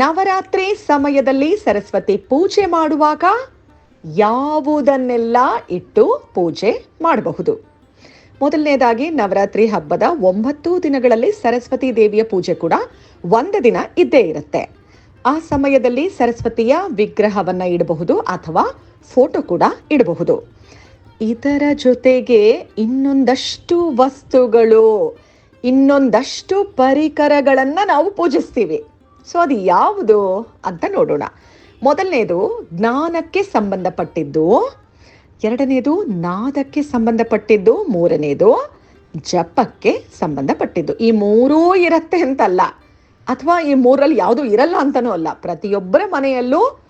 ನವರಾತ್ರಿ ಸಮಯದಲ್ಲಿ ಸರಸ್ವತಿ ಪೂಜೆ ಮಾಡುವಾಗ ಯಾವುದನ್ನೆಲ್ಲ ಇಟ್ಟು ಪೂಜೆ ಮಾಡಬಹುದು? ಮೊದಲನೇದಾಗಿ ನವರಾತ್ರಿ ಹಬ್ಬದ ಒಂಬತ್ತು ದಿನಗಳಲ್ಲಿ ಸರಸ್ವತಿ ದೇವಿಯ ಪೂಜೆ ಕೂಡ ಒಂದು ದಿನ ಇದ್ದೇ ಇರುತ್ತೆ. ಆ ಸಮಯದಲ್ಲಿ ಸರಸ್ವತಿಯ ವಿಗ್ರಹವನ್ನ ಇಡಬಹುದು ಅಥವಾ ಫೋಟೋ ಕೂಡ ಇಡಬಹುದು. ಇದರ ಜೊತೆಗೆ ಇನ್ನೊಂದಷ್ಟು ವಸ್ತುಗಳು, ಇನ್ನೊಂದಷ್ಟು ಪರಿಕರಗಳನ್ನು ನಾವು ಪೂಜಿಸ್ತೀವಿ. ಸೊ ಅದು ಯಾವುದು ಅಂತ ನೋಡೋಣ. ಮೊದಲನೇದು, ಜ್ಞಾನಕ್ಕೆ ಸಂಬಂಧಪಟ್ಟಿದ್ದು. ಎರಡನೇದು, ನಾದಕ್ಕೆ ಸಂಬಂಧಪಟ್ಟಿದ್ದು. ಮೂರನೇದು, ಜಪಕ್ಕೆ ಸಂಬಂಧಪಟ್ಟಿದ್ದು. ಈ ಮೂರೂ ಇರತ್ತೆ ಅಂತಲ್ಲ. ಅಥವಾ ಈ ಮೂರಲ್ಲಿ ಯಾವುದು ಇರಲ್ಲ ಅಂತನೂ ಅಲ್ಲ. ಪ್ರತಿಯೊಬ್ಬರ ಮನೆಯಲ್ಲೂ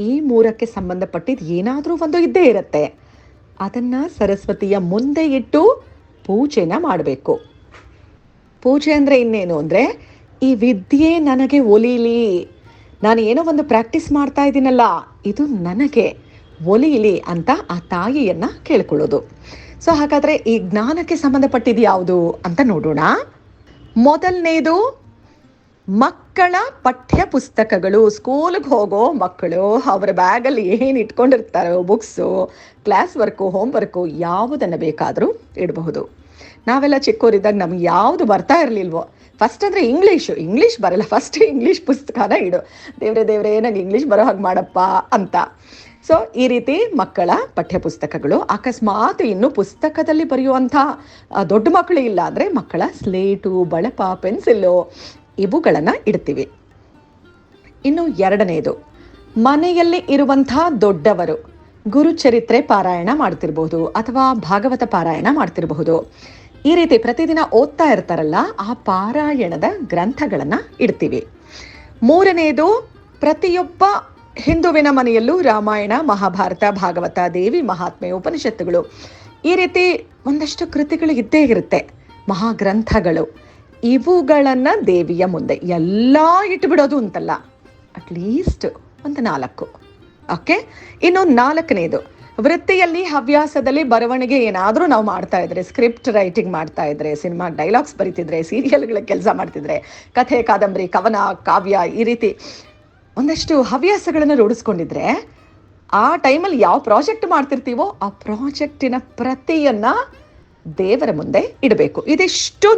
ಈ ಮೂರಕ್ಕೆ ಸಂಬಂಧಪಟ್ಟಿದ್ದು ಏನಾದರೂ ಒಂದು ಇದ್ದೇ ಇರುತ್ತೆ. ಅದನ್ನ ಸರಸ್ವತಿಯ ಮುಂದೆ ಇಟ್ಟು ಪೂಜೆನ ಮಾಡಬೇಕು. ಪೂಜೆ ಅಂದರೆ ಇನ್ನೇನು ಅಂದರೆ ಈ ವಿದ್ಯೆ ನನಗೆ ಒಲೀಲಿ. ನಾನು ಏನೋ ಒಂದು ಪ್ರಾಕ್ಟೀಸ್ ಮಾಡ್ತಾ ಇದ್ದೀನಲ್ಲ, ಇದು ನನಗೆ ಒಲೀಲಿ ಅಂತ ಆ ತಾಯಿಯನ್ನು ಕೇಳ್ಕೊಳ್ಳೋದು. ಸೊ ಹಾಗಾದರೆ ಈ ಜ್ಞಾನಕ್ಕೆ ಸಂಬಂಧಪಟ್ಟಿದ್ದು ಯಾವುದು ಅಂತ ನೋಡೋಣ. ಮೊದಲನೇದು, ಮಕ್ಕಳ ಪಠ್ಯ ಪುಸ್ತಕಗಳು ಸ್ಕೂಲ್ಗೆ ಹೋಗೋ ಮಕ್ಕಳು, ಅವರ ಬ್ಯಾಗಲ್ಲಿ ಏನು ಇಟ್ಕೊಂಡಿರ್ತಾರೋ, books class work home work ಯಾವುದನ್ನು ಬೇಕಾದರೂ ಇಡಬಹುದು. ನಾವೆಲ್ಲ ಚಿಕ್ಕವರಿದ್ದಾಗ ನಮ್ಗೆ ಯಾವುದು ಬರ್ತಾ ಇರಲಿಲ್ವೋ. ಫಸ್ಟ್ ಅಂದರೆ ಇಂಗ್ಲೀಷು ಇಂಗ್ಲೀಷ್ ಬರಲ್ಲ. ಫಸ್ಟ್ ಇಂಗ್ಲೀಷ್ ಪುಸ್ತಕನ ಇಡು. ದೇವ್ರೆ ದೇವ್ರೆ, ನಂಗೆ ಇಂಗ್ಲೀಷ್ ಬರೋ ಹಾಗೆ ಮಾಡಪ್ಪ ಅಂತ. ಸೊ ಈ ರೀತಿ ಮಕ್ಕಳ ಪಠ್ಯಪುಸ್ತಕಗಳು ಅಕಸ್ಮಾತ್ ಇನ್ನು ಪುಸ್ತಕದಲ್ಲಿ ಬರೆಯುವಂಥ ದೊಡ್ಡ ಮಕ್ಕಳು ಇಲ್ಲ ಅಂದರೆ ಮಕ್ಕಳ ಸ್ಲೇಟು, ಬಳಪ ಪೆನ್ಸಿಲ್ಲು ಇವುಗಳನ್ನು ಇಡ್ತೀವಿ. ಇನ್ನು ಎರಡನೇದು, ಮನೆಯಲ್ಲಿ ಇರುವಂಥ ದೊಡ್ಡವರು ಗುರುಚರಿತ್ರೆ ಪಾರಾಯಣ ಮಾಡ್ತಿರಬಹುದು ಅಥವಾ ಭಾಗವತ ಪಾರಾಯಣ ಮಾಡ್ತಿರಬಹುದು. ಈ ರೀತಿ ಪ್ರತಿದಿನ ಓದ್ತಾ ಇರ್ತಾರಲ್ಲ, ಆ ಪಾರಾಯಣದ ಗ್ರಂಥಗಳನ್ನು ಇಡ್ತೀವಿ. ಮೂರನೆಯದು ಪ್ರತಿಯೊಬ್ಬ ಹಿಂದುವಿನ ಮನೆಯಲ್ಲೂ ರಾಮಾಯಣ, ಮಹಾಭಾರತ, ಭಾಗವತ, ದೇವಿ, ಮಹಾತ್ಮೆ, ಉಪನಿಷತ್ತುಗಳು ಈ ರೀತಿ ಒಂದಷ್ಟು ಕೃತಿಗಳು ಇದ್ದೇ ಇರುತ್ತೆ. ಮಹಾಗ್ರಂಥಗಳು. ಇವುಗಳನ್ನ ದೇವಿಯ ಮುಂದೆ ಎಲ್ಲ ಇಟ್ಬಿಡೋದು ಅಂತಲ್ಲ ಅಟ್ಲೀಸ್ಟ್ ಒಂದು ನಾಲ್ಕು. ಓಕೆ ಇನ್ನೊಂದು ನಾಲ್ಕನೇದು ವೃತ್ತಿಯಲ್ಲಿ, ಹವ್ಯಾಸದಲ್ಲಿ ಬರವಣಿಗೆ ಏನಾದರೂ ನಾವು ಮಾಡ್ತಾ ಇದ್ರೆ ಸ್ಕ್ರಿಪ್ಟ್ ರೈಟಿಂಗ್ ಮಾಡ್ತಾ ಇದ್ರೆ ಸಿನಿಮಾ ಡೈಲಾಗ್ಸ್ ಬರೀತಿದ್ರೆ ಸೀರಿಯಲ್ಗಳ ಕೆಲಸ ಮಾಡ್ತಿದ್ರೆ, ಕಥೆ, ಕಾದಂಬರಿ, ಕವನ, ಕಾವ್ಯ ಈ ರೀತಿ ಒಂದಷ್ಟು ಹವ್ಯಾಸಗಳನ್ನು ರೂಢಿಸ್ಕೊಂಡಿದ್ರೆ, ಆ ಟೈಮಲ್ಲಿ ಯಾವ ಪ್ರಾಜೆಕ್ಟ್ ಮಾಡ್ತಿರ್ತೀವೋ ಆ ಪ್ರಾಜೆಕ್ಟಿನ ಪ್ರತಿಯನ್ನ ದೇವರ ಮುಂದೆ ಇಡಬೇಕು. ಇದಿಷ್ಟೂ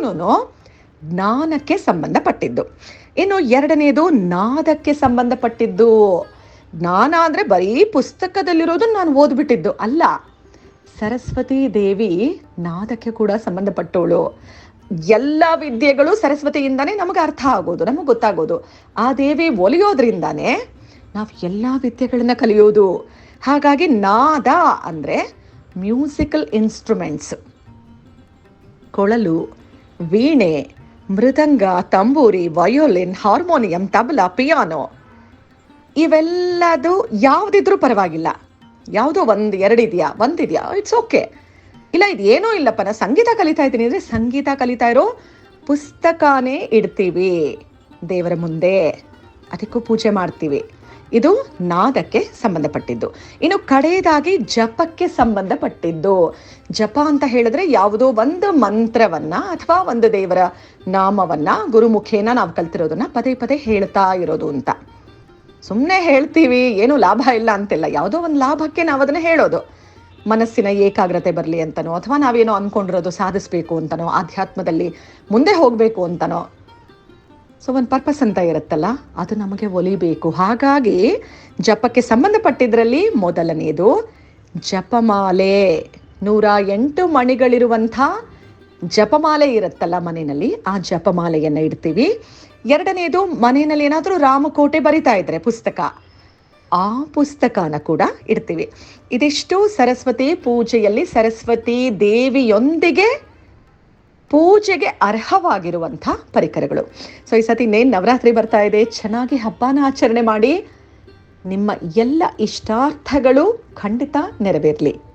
ಜ್ಞಾನಕ್ಕೆ ಸಂಬಂಧಪಟ್ಟಿದ್ದು. ಇನ್ನು ಎರಡನೇದು ನಾದಕ್ಕೆ ಸಂಬಂಧಪಟ್ಟಿದ್ದು. ಜ್ಞಾನ ಅಂದರೆ ಬರೀ ಪುಸ್ತಕದಲ್ಲಿರೋದು ನಾನು ಓದ್ಬಿಟ್ಟಿದ್ದು ಅಲ್ಲ. ಸರಸ್ವತಿ ದೇವಿ ನಾದಕ್ಕೆ ಕೂಡ ಸಂಬಂಧಪಟ್ಟವಳು. ಎಲ್ಲ ವಿದ್ಯೆಗಳು ಸರಸ್ವತಿಯಿಂದಾನೇ ನಮಗೆ ಅರ್ಥ ಆಗೋದು, ನಮಗೆ ಗೊತ್ತಾಗೋದು. ಆ ದೇವಿ ಒಲಿಯೋದ್ರಿಂದಾನೇ ನಾವು ಎಲ್ಲ ವಿದ್ಯೆಗಳನ್ನ ಕಲಿಯೋದು. ಹಾಗಾಗಿ ನಾದ ಅಂದರೆ ಮ್ಯೂಸಿಕಲ್ ಇನ್ಸ್ಟ್ರೂಮೆಂಟ್ಸ್. ಕೊಳಲು, ವೀಣೆ, ಮೃದಂಗ, ತಂಬೂರಿ, ವಯೋಲಿನ್, ಹಾರ್ಮೋನಿಯಂ, ತಬಲಾ, ಪಿಯಾನೋ. ಇವೆಲ್ಲದು ಯಾವುದಿದ್ರೂ ಪರವಾಗಿಲ್ಲ. ಯಾವುದೋ ಒಂದು ಇದೆಯಾ ಒಂದಿದೆಯಾ? ಇಟ್ಸ್ ಓಕೆ ಇಲ್ಲ, ಇದು ಏನೂ ಇಲ್ಲಪ್ಪ. ನಾ ಸಂಗೀತ ಕಲಿತಾ ಇದ್ದೀನಿ. ಅಂದರೆ ಸಂಗೀತ ಕಲಿತಾ ಇರೋ ಪುಸ್ತಕನೇ ಇಡ್ತೀವಿ ದೇವರ ಮುಂದೆ. ಅದಕ್ಕೂ ಪೂಜೆ ಮಾಡ್ತೀವಿ. ಇದು ನಾದಕ್ಕೆ ಸಂಬಂಧಪಟ್ಟಿದ್ದು. ಇನ್ನು ಕಡೆಯದಾಗಿ ಜಪಕ್ಕೆ ಸಂಬಂಧಪಟ್ಟಿದ್ದು. ಜಪ ಅಂತ ಹೇಳಿದ್ರೆ ಯಾವುದೋ ಒಂದು ಮಂತ್ರವನ್ನ ಅಥವಾ ಒಂದು ದೇವರ ನಾಮವನ್ನ ಗುರುಮುಖೇನ ನಾವು ಕಲ್ತಿರೋದನ್ನ ಪದೇ ಪದೇ ಹೇಳ್ತಾ ಇರೋದು ಅಂತ. ಸುಮ್ಮನೆ ಹೇಳ್ತೀವಿ, ಏನು ಲಾಭ ಇಲ್ಲ ಅಂತಿಲ್ಲ. ಯಾವುದೋ ಒಂದು ಲಾಭಕ್ಕೆ ನಾವು ಅದನ್ನು ಹೇಳೋದು. ಮನಸ್ಸಿನ ಏಕಾಗ್ರತೆ ಬರಲಿ ಅಂತನೋ, ಅಥವಾ ನಾವೇನೋ ಅನ್ಕೊಂಡಿರೋದು ಸಾಧಿಸ್ಬೇಕು ಅಂತನೋ, ಆಧ್ಯಾತ್ಮದಲ್ಲಿ ಮುಂದೆ ಹೋಗಬೇಕು ಅಂತನೋ. ಸೊ ಒಂದು ಪರ್ಪಸ್ ಅಂತ ಇರುತ್ತಲ್ಲ, ಅದು ನಮಗೆ ಒಲಿಬೇಕು. ಹಾಗಾಗಿ, ಜಪಕ್ಕೆ ಸಂಬಂಧಪಟ್ಟಿದ್ರಲ್ಲಿ ಮೊದಲನೆಯದು ಜಪಮಾಲೆ. ನೂರ ಎಂಟು ಮಣಿಗಳಿರುವಂಥ ಜಪಮಾಲೆ ಇರುತ್ತಲ್ಲ ಮನೆಯಲ್ಲಿ, ಆ ಜಪಮಾಲೆಯನ್ನು ಇಡ್ತೀವಿ. ಎರಡನೇದು, ಮನೆಯಲ್ಲಿ ಏನಾದರೂ ರಾಮಕೋಟೆ ಬರಿತಾ ಇದ್ರೆ ಪುಸ್ತಕ. ಆ ಪುಸ್ತಕನ ಕೂಡ ಇಡ್ತೀವಿ. ಇದಿಷ್ಟು ಸರಸ್ವತಿ ಪೂಜೆಯಲ್ಲಿ ಸರಸ್ವತಿ ದೇವಿಯೊಂದಿಗೆ ಪೂಜೆಗೆ ಅರ್ಹವಾಗಿರುವಂಥ ಪರಿಕರಗಳು. ಸೊ, ಈ ಸತಿ ಇನ್ನೇನು ನವರಾತ್ರಿ ಬರ್ತಾ ಇದೆ, ಚೆನ್ನಾಗಿ ಹಬ್ಬನ ಆಚರಣೆ ಮಾಡಿ, ನಿಮ್ಮ ಎಲ್ಲ ಇಷ್ಟಾರ್ಥಗಳು ಖಂಡಿತ ನೆರವೇರಲಿ.